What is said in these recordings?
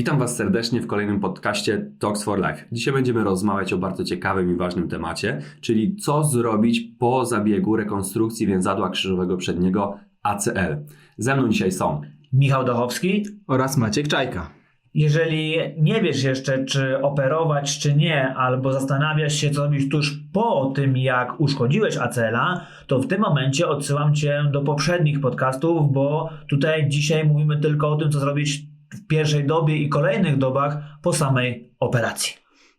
Witam Was serdecznie w kolejnym podcaście Talks for Life. Dzisiaj będziemy rozmawiać o bardzo ciekawym i ważnym temacie, czyli co zrobić po zabiegu rekonstrukcji więzadła krzyżowego przedniego ACL. Ze mną dzisiaj są Michał Dochowski. oraz Maciek Czajka. Jeżeli nie wiesz jeszcze, czy operować, czy nie, albo zastanawiasz się, co robić tuż po tym, jak uszkodziłeś ACL-a, to w tym momencie odsyłam Cię do poprzednich podcastów, bo tutaj dzisiaj mówimy tylko o tym, co zrobić pierwszej dobie i kolejnych dobach po samej operacji.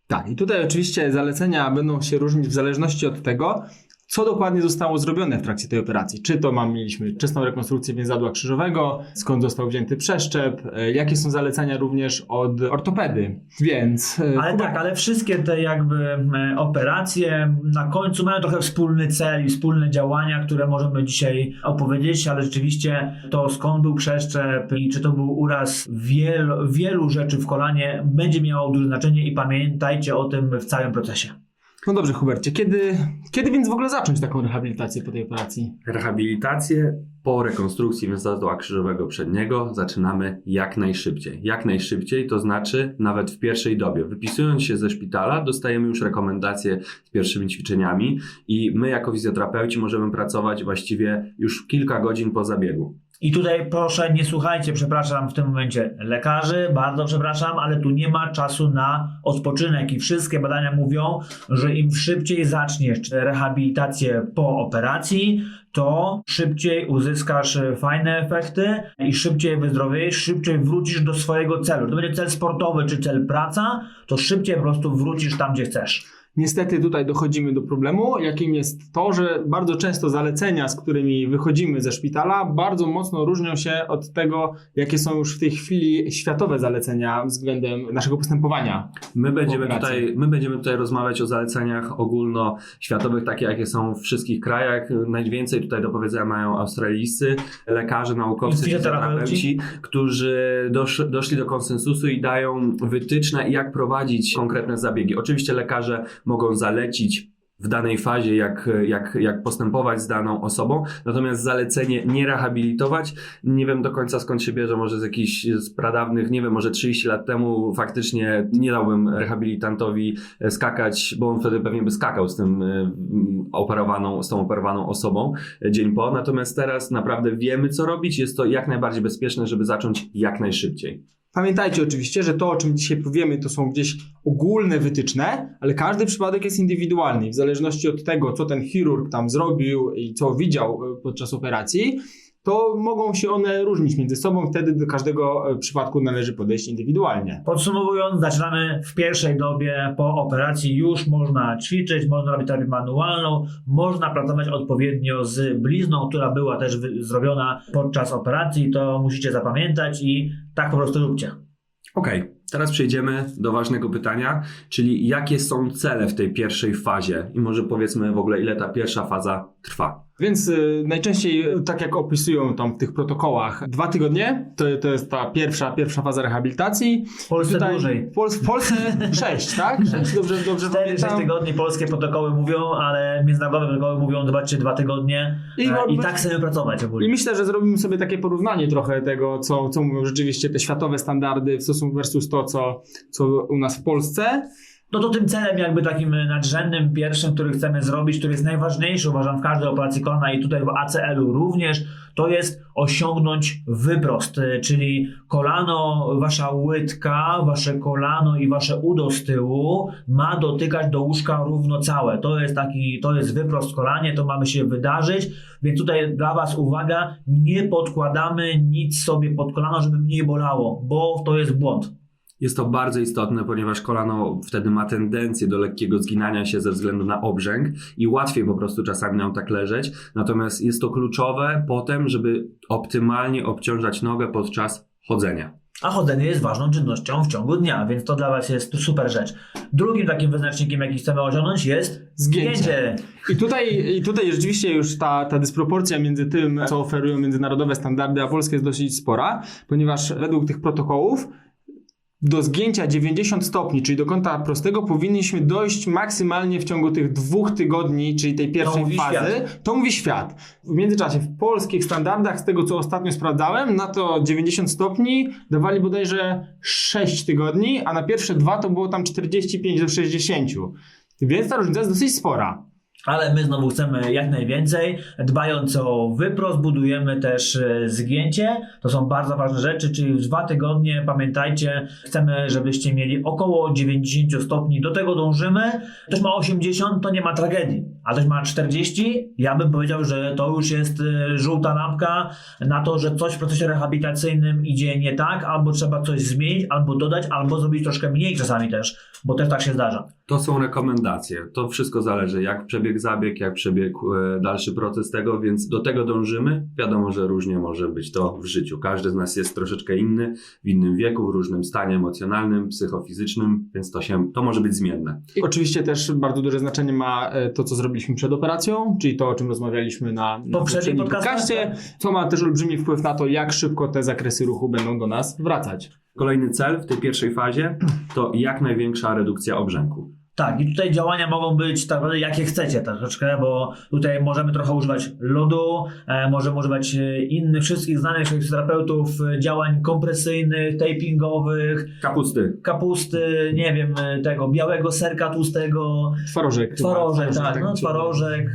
Tak, i tutaj oczywiście zalecenia będą się różnić w zależności od tego, co dokładnie zostało zrobione w trakcie tej operacji. Czy to mam, mieliśmy wczesną rekonstrukcję więzadła krzyżowego, skąd został wzięty przeszczep, e, jakie są zalecenia również od ortopedy. Więc. e, Ale tak, ale wszystkie te jakby e, operacje na końcu mają trochę wspólny cel i wspólne działania, które możemy dzisiaj opowiedzieć, ale rzeczywiście to skąd był przeszczep i czy to był uraz wielu, wielu rzeczy w kolanie będzie miało duże znaczenie i pamiętajcie o tym w całym procesie. No dobrze, Hubercie, kiedy, kiedy więc w ogóle zacząć taką rehabilitację po tej operacji? rehabilitację po rekonstrukcji więzadła krzyżowego przedniego zaczynamy jak najszybciej. Jak najszybciej to znaczy nawet w pierwszej dobie. Wypisując się ze szpitala dostajemy już rekomendacje z pierwszymi ćwiczeniami i my jako fizjoterapeuci możemy pracować właściwie już kilka godzin po zabiegu. I tutaj proszę nie słuchajcie, przepraszam w tym momencie lekarzy, bardzo przepraszam, ale tu nie ma czasu na odpoczynek i wszystkie badania mówią, że im szybciej zaczniesz rehabilitację po operacji, to szybciej uzyskasz fajne efekty i szybciej wyzdrowiejesz, szybciej wrócisz do swojego celu. To będzie cel sportowy czy cel praca, to szybciej po prostu wrócisz tam, gdzie chcesz. Niestety tutaj dochodzimy do problemu, jakim jest to, że bardzo często zalecenia, z którymi wychodzimy ze szpitala, bardzo mocno różnią się od tego, jakie są już w tej chwili światowe zalecenia względem naszego postępowania. My będziemy, tutaj, my będziemy tutaj rozmawiać o zaleceniach ogólnoświatowych, takie jakie są w wszystkich krajach. Najwięcej tutaj do powiedzenia mają australijscy lekarze, naukowcy, fizjoterapeuci, którzy dosz, doszli do konsensusu i dają wytyczne, jak prowadzić konkretne zabiegi. Oczywiście lekarze mogą zalecić w danej fazie, jak, jak, jak postępować z daną osobą, natomiast zalecenie nie rehabilitować, nie wiem do końca skąd się bierze, może z jakichś z pradawnych, nie wiem, może 30 lat temu faktycznie nie dałbym rehabilitantowi e, skakać, bo on wtedy pewnie by skakał z tym e, operowaną, z tą operowaną osobą e, dzień po, natomiast teraz naprawdę wiemy co robić, jest to jak najbardziej bezpieczne, żeby zacząć jak najszybciej. Pamiętajcie oczywiście, że to, o czym dzisiaj powiemy, to są gdzieś ogólne wytyczne, ale każdy przypadek jest indywidualny. W zależności od tego, co ten chirurg tam zrobił i co widział e, podczas operacji, to mogą się one różnić między sobą. Wtedy do każdego e, przypadku należy podejść indywidualnie. Podsumowując, zaczynamy w pierwszej dobie po operacji. Już można ćwiczyć, można robić terapię manualną, można pracować odpowiednio z blizną, która była też zrobiona podczas operacji. To musicie zapamiętać i tak po prostu róbcie. Okej, teraz przejdziemy do ważnego pytania, czyli jakie są cele w tej pierwszej fazie i może powiedzmy w ogóle ile ta pierwsza faza trwa. Więc y, najczęściej, y, tak jak opisują tam w tych protokołach, dwa tygodnie to, to jest ta pierwsza, pierwsza faza rehabilitacji. W Polsce Tutaj dłużej. W, Pol- w Polsce sześć, tak? Sześć, dobrze, dobrze 4-6 pamiętam. tygodni polskie protokoły mówią, ale międzynarodowe protokoły mówią, zobaczcie, dwa tygodnie I I, e, i tak chcemy pracować I ogólnie. myślę, że zrobimy sobie takie porównanie trochę tego, co, co mówią rzeczywiście te światowe standardy w stosunku versus to, co, co u nas w Polsce. No to tym celem jakby takim nadrzędnym pierwszym, który chcemy zrobić, który jest najważniejszy uważam w każdej operacji kolana i tutaj w ACL-u również, to jest osiągnąć wyprost, y, czyli kolano, wasza łydka, wasze kolano i wasze udo z tyłu ma dotykać do łóżka równo całe. To jest taki, to jest wyprost kolanie, to mamy się wydarzyć, więc tutaj dla was uwaga, nie podkładamy nic sobie pod kolano, żeby mniej bolało, bo to jest błąd. Jest to bardzo istotne, ponieważ kolano wtedy ma tendencję do lekkiego zginania się ze względu na obrzęk i łatwiej po prostu czasami nam tak leżeć. Natomiast jest to kluczowe potem, żeby optymalnie obciążać nogę podczas chodzenia. A chodzenie jest ważną czynnością w ciągu dnia, więc to dla Was jest super rzecz. Drugim takim wyznacznikiem, jaki chcemy osiągnąć, jest Zgięcie. zgięcie. I tutaj, I tutaj rzeczywiście już ta, ta dysproporcja między tym, co oferują międzynarodowe standardy, a polskie jest dosyć spora, ponieważ według tych protokołów do zgięcia 90 stopni, czyli do kąta prostego, powinniśmy dojść maksymalnie w ciągu tych dwóch tygodni, czyli tej pierwszej mówi fazy. świat. To mówi świat. W międzyczasie w polskich standardach, z tego co ostatnio sprawdzałem, na to 90 stopni dawali bodajże 6 tygodni, a na pierwsze dwa to było tam 45 do 60. Więc ta różnica jest dosyć spora. Ale my znowu chcemy jak najwięcej. Dbając o wyprost, budujemy też e, zgięcie. To są bardzo ważne rzeczy, czyli w dwa tygodnie, pamiętajcie, chcemy, żebyście mieli około 90 stopni. Do tego dążymy. Ktoś ma 80, to nie ma tragedii. A ktoś ma 40, ja bym powiedział, że to już jest e, żółta lampka na to, że coś w procesie rehabilitacyjnym idzie nie tak, albo trzeba coś zmienić, albo dodać, albo zrobić troszkę mniej czasami też, bo też tak się zdarza. To są rekomendacje. To wszystko zależy, jak przebiegł zabieg, jak przebiegł e, dalszy proces tego, więc do tego dążymy. Wiadomo, że różnie może być to w życiu. Każdy z nas jest troszeczkę inny, w innym wieku, w różnym stanie emocjonalnym, psychofizycznym, więc to, się, to może być zmienne. I oczywiście też bardzo duże znaczenie ma e, to, co zrobiliśmy przed operacją, czyli to, o czym rozmawialiśmy na, na Poprzednim podcaście, co ma też olbrzymi wpływ na to, jak szybko te zakresy ruchu będą do nas wracać. Kolejny cel w tej pierwszej fazie to jak największa redukcja obrzęku. Tak, i tutaj działania mogą być tak naprawdę jakie chcecie troszeczkę, bo tutaj możemy trochę używać lodu, e, możemy używać e, innych wszystkich znanych fizjoterapeutów e, działań kompresyjnych, tapingowych, Kapusty. kapusty, nie wiem, e, tego białego serka tłustego, Twarożek. chyba. twarożek, tak, no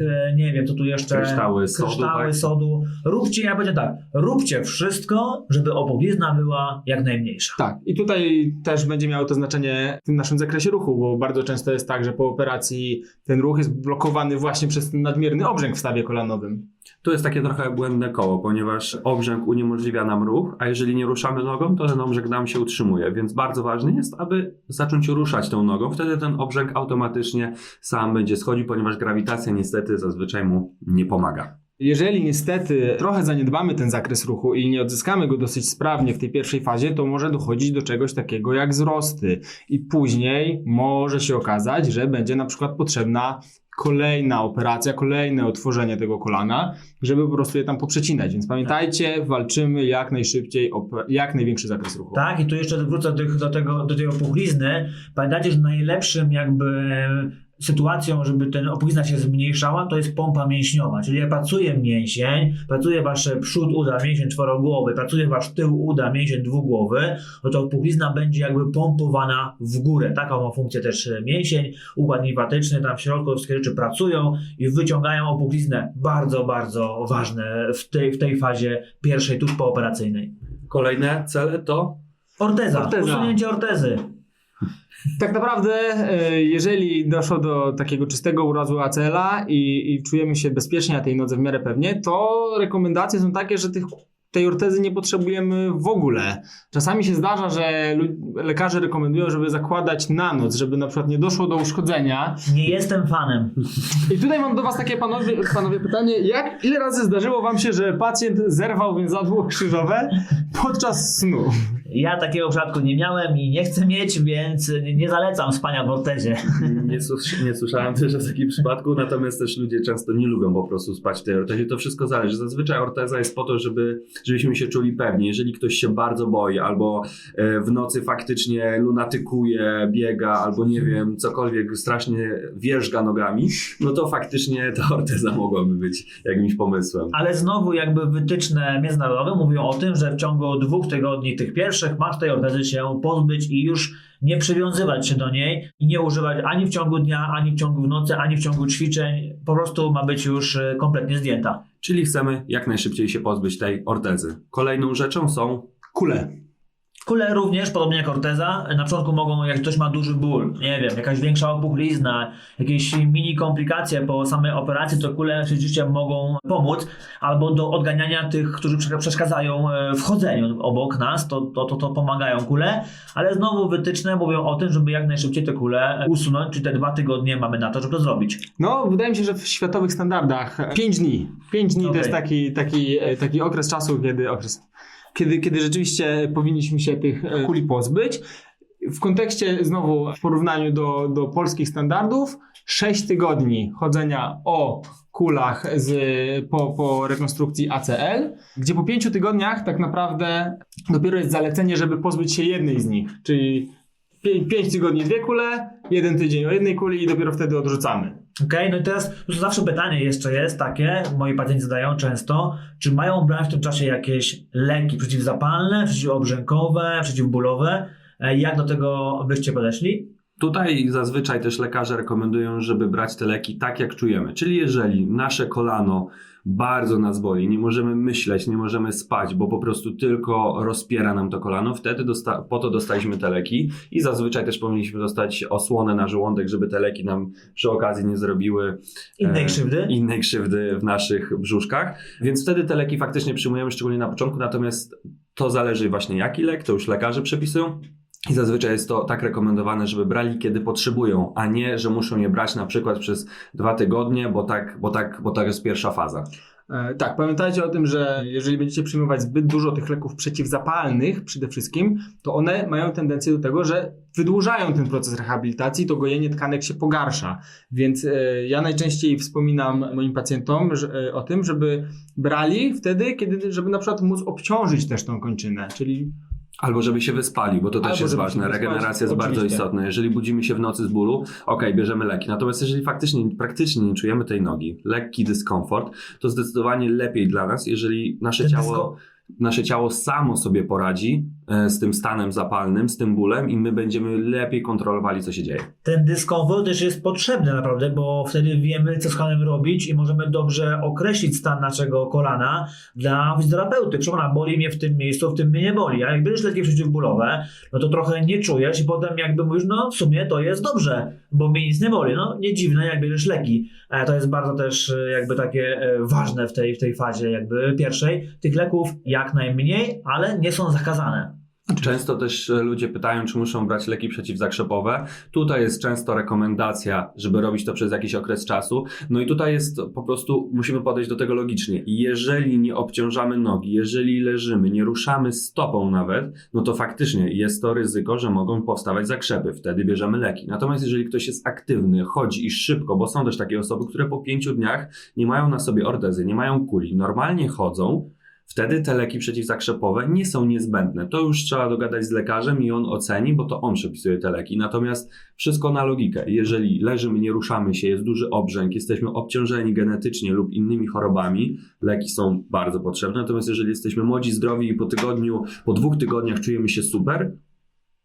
e, nie wiem, co tu jeszcze, Kryształy sodu, kryształy tak? sodu. Róbcie, ja powiedziałem tak, róbcie wszystko, żeby opuchlizna była jak najmniejsza. Tak, i tutaj też będzie miało to znaczenie w tym naszym zakresie ruchu, bo bardzo często jest tak, że po operacji ten ruch jest blokowany właśnie przez ten nadmierny obrzęk w stawie kolanowym. Tu jest takie trochę błędne koło, ponieważ obrzęk uniemożliwia nam ruch, a jeżeli nie ruszamy nogą, to ten obrzęk nam się utrzymuje, więc bardzo ważne jest, aby zacząć ruszać tą nogą. Wtedy ten obrzęk automatycznie sam będzie schodził, ponieważ grawitacja niestety zazwyczaj mu nie pomaga. Jeżeli niestety trochę zaniedbamy ten zakres ruchu i nie odzyskamy go dosyć sprawnie w tej pierwszej fazie, to może dochodzić do czegoś takiego jak wzrosty. I później może się okazać, że będzie na przykład potrzebna kolejna operacja, kolejne otworzenie tego kolana, żeby po prostu je tam poprzecinać. Więc pamiętajcie, walczymy jak najszybciej o jak największy zakres ruchu. Tak, i tu jeszcze wrócę do, do, tego, do tej opuchlizny. Pamiętajcie, że najlepszym jakby sytuacją, żeby ten opuchlizna się zmniejszała, to jest pompa mięśniowa. Czyli jak pracuje mięsień, pracuje wasz przód uda, mięsień czworogłowy, pracuje wasz tył uda, mięsień dwugłowy, no to opuchlizna będzie jakby pompowana w górę. Taką ma funkcję też mięsień, układ limfatyczny, tam w środku wszystkie rzeczy pracują i wyciągają opuchliznę. Bardzo, bardzo ważne w tej, w tej fazie pierwszej, tuż pooperacyjnej. Kolejne cele to Orteza, Orteza. usunięcie ortezy. Tak naprawdę, e, jeżeli doszło do takiego czystego urazu ACL-a i, i czujemy się bezpiecznie na tej nodze w miarę pewnie, to rekomendacje są takie, że tych, tej ortezy nie potrzebujemy w ogóle. Czasami się zdarza, że lekarze rekomendują, żeby zakładać na noc, żeby na przykład nie doszło do uszkodzenia. Nie jestem fanem. I tutaj mam do Was takie panowie, panowie pytanie, jak, ile razy zdarzyło Wam się, że pacjent zerwał więzadło krzyżowe podczas snu? Ja takiego przypadku nie miałem i nie chcę mieć, więc nie- zalecam spania w ortezie. nie, sus- nie słyszałem też o takim przypadku, natomiast też ludzie często nie lubią po prostu spać w tej ortezie. To wszystko zależy. Zazwyczaj orteza jest po to, żeby, żebyśmy się czuli pewni. Jeżeli ktoś się bardzo boi albo e, w nocy faktycznie lunatykuje, biega albo nie wiem, cokolwiek strasznie wierzga nogami, no to faktycznie ta orteza mogłaby być jakimś pomysłem. Ale znowu jakby wytyczne międzynarodowe mówią o tym, że w ciągu dwóch tygodni tych pierwszych masz tej ortezy się pozbyć i już nie przywiązywać się do niej i nie używać ani w ciągu dnia, ani w ciągu nocy, ani w ciągu ćwiczeń. Po prostu ma być już e, kompletnie zdjęta. Czyli chcemy jak najszybciej się pozbyć tej ortezy. Kolejną rzeczą są Kule. Kule również, podobnie jak orteza, na początku mogą, jak ktoś ma duży ból, nie wiem, jakaś większa opuchlizna, jakieś mini komplikacje po samej operacji, to kule rzeczywiście mogą pomóc, albo do odganiania tych, którzy prze- przeszkadzają e, w chodzeniu obok nas, to, to, to, to pomagają kule, ale znowu wytyczne mówią o tym, żeby jak najszybciej te kule usunąć, czyli te dwa tygodnie mamy na to, żeby to zrobić. No, wydaje mi się, że w światowych standardach 5 dni. 5 dni to Okej. jest taki, taki, e, taki okres czasu, kiedy okres. Kiedy, kiedy rzeczywiście powinniśmy się tych e, kuli pozbyć. w kontekście znowu w porównaniu do, do polskich standardów 6 tygodni chodzenia o kulach z, po, po rekonstrukcji ACL, gdzie po 5 tygodniach tak naprawdę dopiero jest zalecenie, żeby pozbyć się jednej z nich, czyli 5 tygodni dwie kule, jeden tydzień o jednej kuli i dopiero wtedy odrzucamy. Okej, no i teraz już zawsze pytanie jeszcze jest takie, moi pacjenci zadają często, czy mają brać w tym czasie jakieś leki przeciwzapalne, przeciwobrzękowe, przeciwbólowe? E, Jak do tego byście podeszli? Tutaj zazwyczaj też lekarze rekomendują, żeby brać te leki tak, jak czujemy. Czyli jeżeli nasze kolano bardzo nas boli, nie możemy myśleć, nie możemy spać, bo po prostu tylko rozpiera nam to kolano, wtedy dosta- po to dostaliśmy te leki i zazwyczaj też powinniśmy dostać osłonę na żołądek, żeby te leki nam przy okazji nie zrobiły Innej e, krzywdy? innej krzywdy w naszych brzuszkach. Więc wtedy te leki faktycznie przyjmujemy, szczególnie na początku, natomiast to zależy właśnie jaki lek, to już lekarze przepisują. I zazwyczaj jest to tak rekomendowane, żeby brali kiedy potrzebują, a nie, że muszą je brać na przykład przez dwa tygodnie, bo tak, bo tak, bo tak jest pierwsza faza. E, tak, pamiętajcie o tym, że jeżeli będziecie przyjmować zbyt dużo tych leków przeciwzapalnych przede wszystkim, to one mają tendencję do tego, że wydłużają ten proces rehabilitacji, to gojenie tkanek się pogarsza. Więc e, ja najczęściej wspominam moim pacjentom e, o tym, żeby brali wtedy, kiedy, żeby na przykład móc obciążyć też tą kończynę, czyli Albo żeby się wyspali, bo to też Albo jest ważne. Regeneracja jest bardzo oczywiście. istotna. Jeżeli budzimy się w nocy z bólu, ok, bierzemy leki. Natomiast jeżeli faktycznie, praktycznie nie czujemy tej nogi, lekki dyskomfort, to zdecydowanie lepiej dla nas, jeżeli nasze Ten ciało, nasze ciało samo sobie poradzi z tym stanem zapalnym, z tym bólem i my będziemy lepiej kontrolowali, co się dzieje. Ten dyskomfort też jest potrzebny naprawdę, bo wtedy wiemy, co z kolanem robić i możemy dobrze określić stan naszego kolana dla fizjoterapeuty. Przypomnę, boli mnie w tym miejscu, w tym mnie nie boli. A jak bierzesz leki przeciwbólowe, no to trochę nie czujesz i potem jakby mówisz, no w sumie to jest dobrze, bo mnie nic nie boli. No nie dziwne, jak bierzesz leki. E, To jest bardzo też e, jakby takie e, ważne w tej, w tej fazie jakby pierwszej. Tych leków jak najmniej, ale nie są zakazane. Często też e, ludzie pytają, czy muszą brać leki przeciwzakrzepowe. Tutaj jest często rekomendacja, żeby robić to przez jakiś okres czasu. No i tutaj jest po prostu, musimy podejść do tego logicznie. Jeżeli nie obciążamy nogi, jeżeli leżymy, nie ruszamy stopą nawet, no to faktycznie jest to ryzyko, że mogą powstawać zakrzepy. Wtedy bierzemy leki. Natomiast jeżeli ktoś jest aktywny, chodzi i szybko, bo są też takie osoby, które po pięciu dniach nie mają na sobie ortezy, nie mają kuli, normalnie chodzą, Wtedy te leki przeciwzakrzepowe nie są niezbędne. To już trzeba dogadać z lekarzem i on oceni, bo to on przepisuje te leki. Natomiast wszystko na logikę. Jeżeli leżymy, nie ruszamy się, jest duży obrzęk, jesteśmy obciążeni genetycznie lub innymi chorobami, leki są bardzo potrzebne. Natomiast jeżeli jesteśmy młodzi, zdrowi i po tygodniu, po dwóch tygodniach czujemy się super,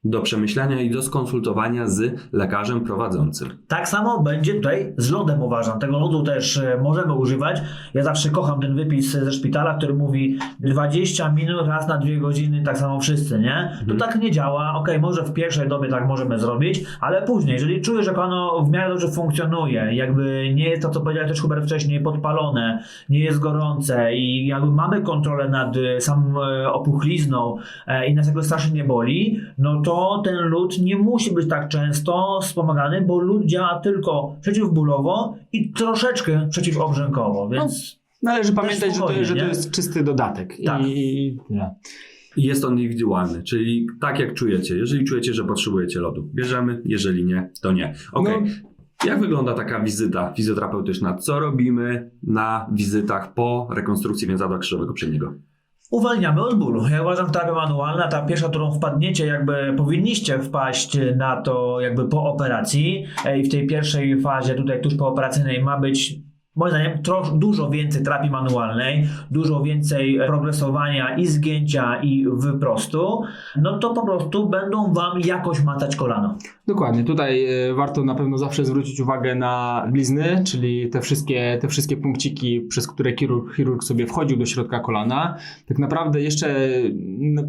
do przemyślenia i do skonsultowania z lekarzem prowadzącym. Tak samo będzie tutaj z lodem uważam. Tego lodu też e, możemy używać. Ja zawsze kocham ten wypis ze szpitala, który mówi 20 minut raz na 2 godziny, tak samo wszyscy, nie? To tak nie działa. Okej, może w pierwszej dobie tak możemy zrobić, ale później, jeżeli czujesz, że ono w miarę dobrze funkcjonuje, jakby nie jest to, co powiedział też Hubert wcześniej, podpalone, nie jest gorące i jakby mamy kontrolę nad e, samą e, opuchlizną i nas jakby strasznie nie boli, no to ten lód nie musi być tak często wspomagany, bo lód działa tylko przeciwbólowo i troszeczkę przeciwobrzękowo, więc należy pamiętać, że to, że to jest czysty dodatek. Tak. I, i tyle. I jest on indywidualny, czyli tak jak czujecie. Jeżeli czujecie, że potrzebujecie lodu, bierzemy, jeżeli nie, to nie. Ok. No. Jak wygląda taka wizyta fizjoterapeutyczna? Co robimy na wizytach po rekonstrukcji więzadła krzyżowego przedniego? Uwalniamy od bólu. Ja uważam, terapia manualna, ta pierwsza, którą wpadniecie, jakby powinniście wpaść na to jakby po operacji i w tej pierwszej fazie tutaj tuż po operacyjnej ma być moim zdaniem trosz, dużo więcej terapii manualnej, dużo więcej progresowania i zgięcia i wyprostu, no to po prostu będą wam jakoś matać kolano. Dokładnie. Tutaj e, warto na pewno zawsze zwrócić uwagę na blizny, czyli te wszystkie, te wszystkie punkciki, przez które chirurg, chirurg sobie wchodził do środka kolana. Tak naprawdę jeszcze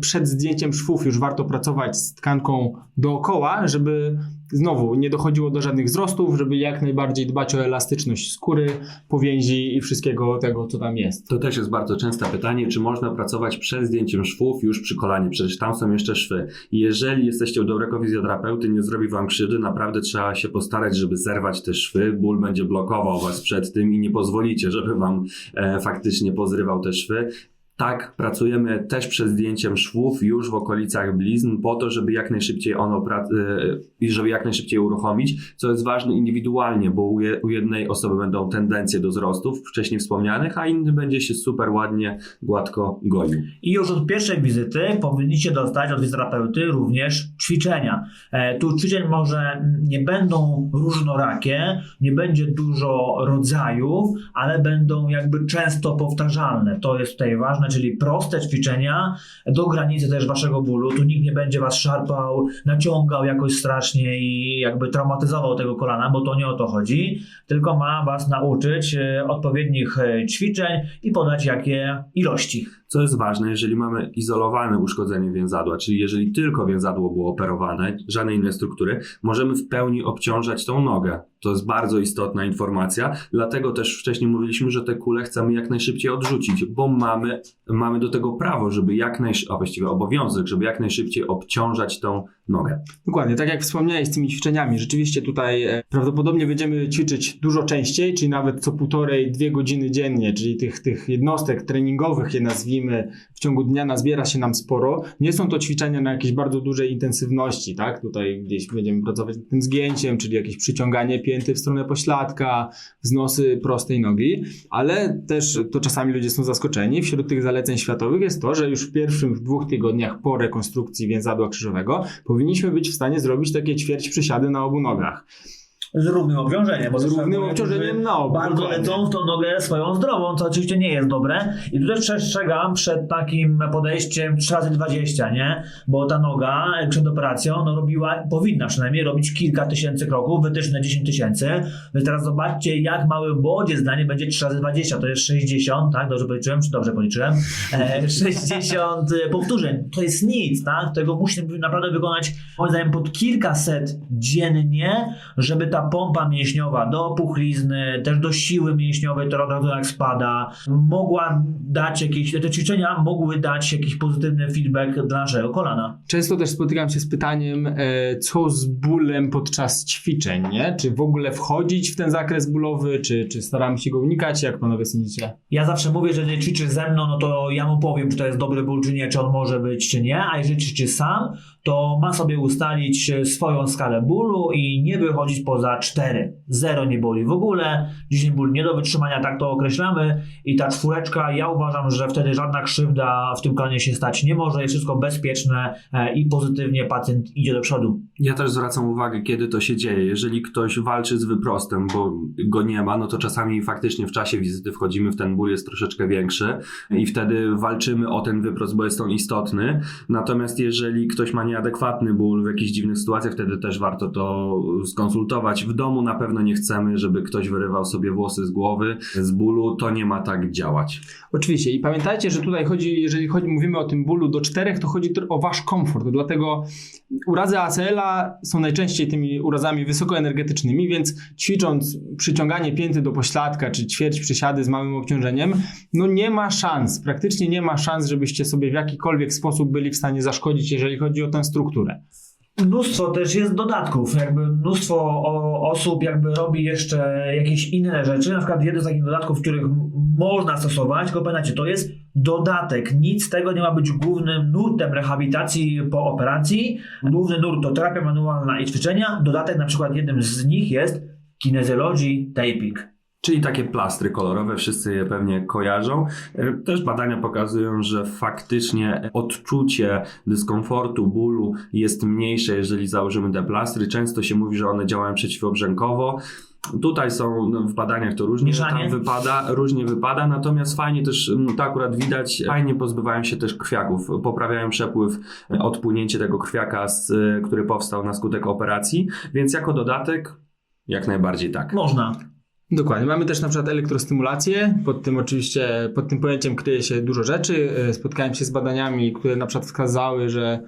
przed zdjęciem szwów już warto pracować z tkanką dookoła, żeby znowu nie dochodziło do żadnych wzrostów, żeby jak najbardziej dbać o elastyczność skóry, powięzi i wszystkiego tego, co tam jest. To też jest bardzo częste pytanie, czy można pracować przed zdjęciem szwów już przy kolanie, przecież tam są jeszcze szwy. Jeżeli jesteście u dobrego fizjoterapeuty, nie zrobi wam krzywdy, naprawdę trzeba się postarać, żeby zerwać te szwy, ból będzie blokował was przed tym i nie pozwolicie, żeby wam e, faktycznie pozrywał te szwy. Tak, pracujemy też przed zdjęciem szwów już w okolicach blizn, po to, żeby jak najszybciej ono y, i żeby jak najszybciej uruchomić, co jest ważne indywidualnie, bo u, je, u jednej osoby będą tendencje do wzrostów wcześniej wspomnianych, a inny będzie się super ładnie, gładko goił. I już od pierwszej wizyty powinniście dostać od fizjoterapeuty również ćwiczenia. E, tu ćwiczeń może nie będą różnorakie, nie będzie dużo rodzajów, ale będą jakby często powtarzalne. To jest tutaj ważne, czyli proste ćwiczenia do granicy też waszego bólu. Tu nikt nie będzie was szarpał, naciągał jakoś strasznie i jakby traumatyzował tego kolana, bo to nie o to chodzi, tylko ma was nauczyć e, odpowiednich e, ćwiczeń i podać jakie ilości. Co jest ważne, jeżeli mamy izolowane uszkodzenie więzadła, czyli jeżeli tylko więzadło było operowane, żadnej innej struktury, możemy w pełni obciążać tą nogę. To jest bardzo istotna informacja, dlatego też wcześniej mówiliśmy, że te kule chcemy jak najszybciej odrzucić, bo mamy, mamy do tego prawo, żeby jak najszybciej, a właściwie obowiązek, żeby jak najszybciej obciążać tą nogę. Dokładnie, tak jak wspomniałeś z tymi ćwiczeniami, rzeczywiście tutaj e, prawdopodobnie będziemy ćwiczyć dużo częściej, czyli nawet co półtorej, dwie godziny dziennie, czyli tych, tych jednostek treningowych, je nazwijmy, w ciągu dnia nazbiera się nam sporo. Nie są to ćwiczenia na jakiejś bardzo dużej intensywności, tak? Tutaj gdzieś będziemy pracować nad tym zgięciem, czyli jakieś przyciąganie pięty w stronę pośladka, wznosy prostej nogi, ale też to czasami ludzie są zaskoczeni. Wśród tych zaleceń światowych jest to, że już w pierwszych dwóch tygodniach po rekonstrukcji więzadła krzyżowego powinniśmy być w stanie zrobić takie ćwierć przysiady na obu nogach. Z równym obciążeniem. Bo Z równym obciążeniem na obu, Bardzo lecą w tą nogę swoją zdrową, co oczywiście nie jest dobre. I tutaj przestrzegam przed takim podejściem 3 razy 20 nie? Bo ta noga e, przed operacją no, robiła, powinna przynajmniej robić kilka tysięcy kroków, wytyczne 10 tysięcy. Więc teraz zobaczcie, jak mały bodziec dla niej będzie 3 razy 20 to jest 60, tak? Dobrze policzyłem? Czy dobrze policzyłem? E, 60 powtórzeń. To jest nic, tak? Tego musimy naprawdę wykonać, moim zdaniem, pod kilkaset dziennie, żeby ta pompa mięśniowa do puchlizny, też do siły mięśniowej, razu jak spada, mogła dać jakieś, te ćwiczenia mogły dać jakiś pozytywny feedback dla naszego kolana. Często też spotykam się z pytaniem, e, co z bólem podczas ćwiczeń, nie? Czy w ogóle wchodzić w ten zakres bólowy, czy, czy staramy się go unikać? Jak panowie sądzicie? Ja zawsze mówię, że jeżeli ćwiczy ze mną, no to ja mu powiem, czy to jest dobry ból, czy nie, czy on może być, czy nie, a jeżeli ćwiczy sam, to ma sobie ustalić e, swoją skalę bólu i nie wychodzić poza 4. Zero nie boli w ogóle, 10 ból nie do wytrzymania, tak to określamy i ta czwóreczka, ja uważam, że wtedy żadna krzywda w tym kolanie się stać nie może, jest wszystko bezpieczne e, i pozytywnie pacjent idzie do przodu. Ja też zwracam uwagę, kiedy to się dzieje. Jeżeli ktoś walczy z wyprostem, bo go nie ma, no to czasami faktycznie w czasie wizyty wchodzimy w ten ból, jest troszeczkę większy i wtedy walczymy o ten wyprost, bo jest on istotny. Natomiast jeżeli ktoś ma nieadekwatny ból w jakichś dziwnych sytuacjach, wtedy też warto to skonsultować. W domu na pewno nie chcemy, żeby ktoś wyrywał sobie włosy z głowy z bólu. To nie ma tak działać. Oczywiście i pamiętajcie, że tutaj chodzi, jeżeli chodzi, mówimy o tym bólu do czterech, to chodzi o wasz komfort, dlatego urazy ACL-a są najczęściej tymi urazami wysokoenergetycznymi, więc ćwicząc przyciąganie pięty do pośladka, czy ćwierć przysiady z małym obciążeniem, no nie ma szans, praktycznie nie ma szans, żebyście sobie w jakikolwiek sposób byli w stanie zaszkodzić, jeżeli chodzi o strukturę. Mnóstwo też jest dodatków, jakby mnóstwo osób jakby robi jeszcze jakieś inne rzeczy, na przykład jeden z takich dodatków, których można stosować, tylko pamiętajcie, to jest dodatek, nic z tego nie ma być głównym nurtem rehabilitacji po operacji, główny nurt to terapia manualna i ćwiczenia, dodatek na przykład jednym z nich jest kinesiology taping. Czyli takie plastry kolorowe, wszyscy je pewnie kojarzą. E, Też badania pokazują, że faktycznie odczucie dyskomfortu, bólu jest mniejsze, jeżeli założymy te plastry. Często się mówi, że one działają przeciwobrzękowo. Tutaj są no, w badaniach to różnie Mieszanie? tam wypada, różnie wypada, natomiast fajnie też mm, to akurat widać, fajnie pozbywają się też krwiaków, poprawiają przepływ, e, odpłynięcie tego krwiaka, z, e, który powstał na skutek operacji, więc jako dodatek jak najbardziej tak. Można. Dokładnie. Mamy też na przykład elektrostymulację. Pod tym oczywiście, pod tym pojęciem kryje się dużo rzeczy. E, Spotkałem się z badaniami, które na przykład wskazały, że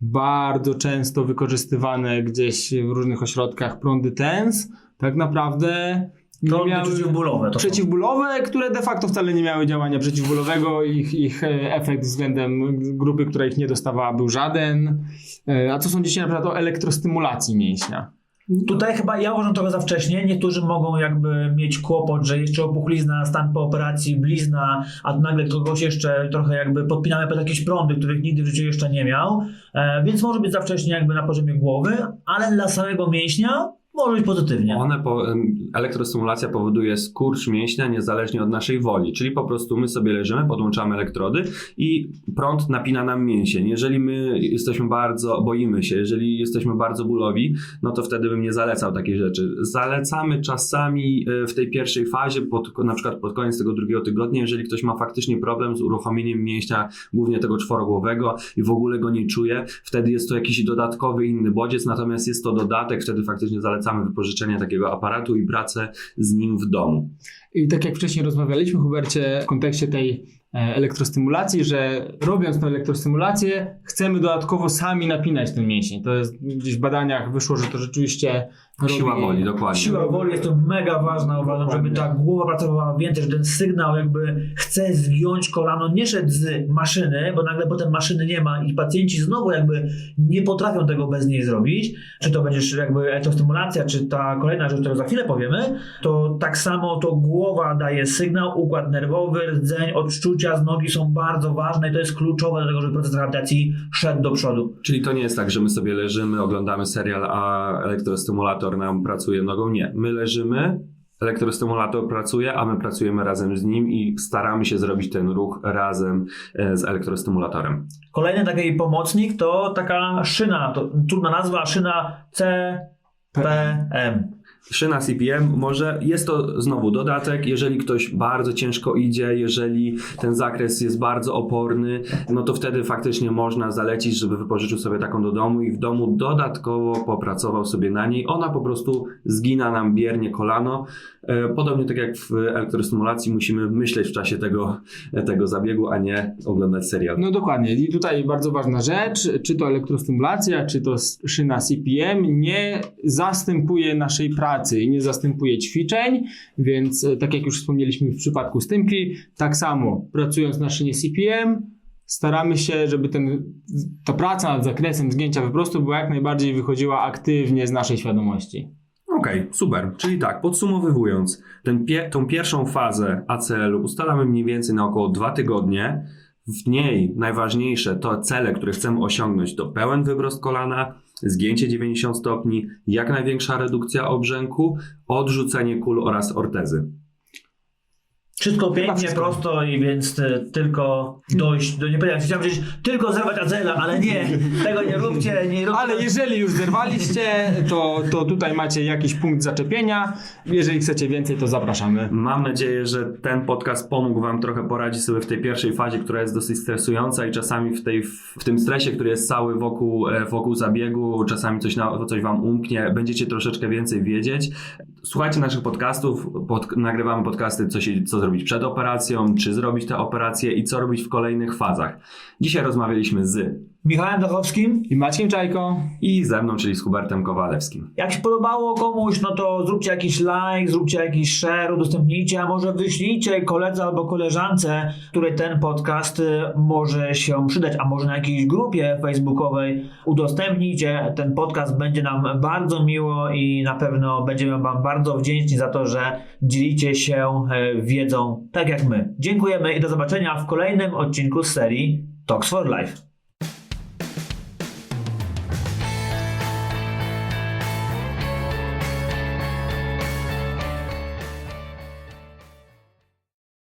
bardzo często wykorzystywane gdzieś w różnych ośrodkach prądy TENS tak naprawdę To nie miały przeciwbólowe. To są. przeciwbólowe, które de facto wcale nie miały działania przeciwbólowego. Ich, ich e, efekt względem grupy, która ich nie dostawała, był żaden. E, A co sądzicie na przykład o elektrostymulacji mięśnia? Tutaj chyba ja uważam trochę za wcześnie. Niektórzy mogą jakby mieć kłopot, że jeszcze opuchlizna, stan po operacji, blizna, a nagle kogoś jeszcze trochę jakby podpinamy pod jakieś prądy, których nigdy w życiu jeszcze nie miał. E, więc może być za wcześnie jakby na poziomie głowy, ale dla samego mięśnia może być pozytywnie. One po, elektrostymulacja powoduje skurcz mięśnia niezależnie od naszej woli, czyli po prostu my sobie leżymy, podłączamy elektrody i prąd napina nam mięsień. Jeżeli my jesteśmy bardzo, boimy się, jeżeli jesteśmy bardzo bólowi, no to wtedy bym nie zalecał takiej rzeczy. Zalecamy czasami e, w tej pierwszej fazie, pod, na przykład pod koniec tego drugiego tygodnia, jeżeli ktoś ma faktycznie problem z uruchomieniem mięśnia, głównie tego czworogłowego i w ogóle go nie czuje, wtedy jest to jakiś dodatkowy inny bodziec, natomiast jest to dodatek, wtedy faktycznie zalecamy wypożyczenie takiego aparatu i pracę z nim w domu. I tak jak wcześniej rozmawialiśmy, Hubercie, w kontekście tej e, elektrostymulacji, że robiąc tę elektrostymulację, chcemy dodatkowo sami napinać ten mięsień. To jest gdzieś w badaniach wyszło, że to rzeczywiście Siła robi- woli, dokładnie. Siła woli jest to mega ważna, uważam, żeby ta głowa pracowała więcej, że ten sygnał jakby chce zgiąć kolano, nie szedł z maszyny, bo nagle potem maszyny nie ma i pacjenci znowu jakby nie potrafią tego bez niej zrobić. Czy to będzie jakby elektrostymulacja, czy ta kolejna rzecz, o której za chwilę powiemy, to tak samo to głowa daje sygnał, układ nerwowy, rdzeń, odczucia z nogi są bardzo ważne i to jest kluczowe do tego, żeby proces rehabilitacji szedł do przodu. Czyli to nie jest tak, że my sobie leżymy, oglądamy serial, a elektrostymulator nam pracuje nogą. Nie. My leżymy, elektrostymulator pracuje, a my pracujemy razem z nim i staramy się zrobić ten ruch razem e, z elektrostymulatorem. Kolejny taki pomocnik to taka szyna, to trudna nazwa, szyna CPM. Szyna CPM może jest to znowu dodatek, jeżeli ktoś bardzo ciężko idzie, jeżeli ten zakres jest bardzo oporny, no to wtedy faktycznie można zalecić, żeby wypożyczył sobie taką do domu i w domu dodatkowo popracował sobie na niej. Ona po prostu zgina nam biernie kolano. E, Podobnie tak jak w elektrostymulacji musimy myśleć w czasie tego, tego zabiegu, a nie oglądać serial. No dokładnie. I tutaj bardzo ważna rzecz, czy to elektrostymulacja, czy to szyna CPM nie zastępuje naszej pracy i nie zastępuje ćwiczeń, więc e, tak jak już wspomnieliśmy w przypadku Stymki, tak samo pracując na szynie CPM staramy się, żeby ten, ta praca nad zakresem zgięcia wyprostu była jak najbardziej wychodziła aktywnie z naszej świadomości. Okej, super. Czyli tak, podsumowując, ten tą pierwszą fazę ACL-u ustalamy mniej więcej na około dwa tygodnie. W niej najważniejsze to cele, które chcemy osiągnąć, to pełen wybrost kolana, zgięcie 90 stopni, jak największa redukcja obrzęku, odrzucenie kul oraz ortezy. Wszystko pięknie, wszystko. prosto i więc y, tylko dojść do, nie powiedziałem, chciałem powiedzieć tylko zerwać Azela, ale nie, tego nie róbcie, nie róbcie. Ale jeżeli już zerwaliście, to, to tutaj macie jakiś punkt zaczepienia. Jeżeli chcecie więcej, to zapraszamy. Mam nadzieję, że ten podcast pomógł Wam trochę poradzić sobie w tej pierwszej fazie, która jest dosyć stresująca i czasami w, tej, w tym stresie, który jest cały wokół, e, wokół zabiegu, czasami coś, na, coś Wam umknie, będziecie troszeczkę więcej wiedzieć. Słuchajcie naszych podcastów, pod, nagrywamy podcasty, co, się, co zrobić przed operacją, czy zrobić tę operację i co robić w kolejnych fazach. Dzisiaj rozmawialiśmy z Michałem Dachowskim. I Maciejem Czajko. i ze mną, czyli z Hubertem Kowalewskim. Jak się podobało komuś, no to zróbcie jakiś like, zróbcie jakiś share, udostępnijcie, a może wyślijcie koledze albo koleżance, której ten podcast y, może się przydać, a może na jakiejś grupie facebookowej udostępnijcie. Ten podcast będzie nam bardzo miło i na pewno będziemy Wam bardzo wdzięczni za to, że dzielicie się e, wiedzą tak jak my. Dziękujemy i do zobaczenia w kolejnym odcinku z serii Talks for Life.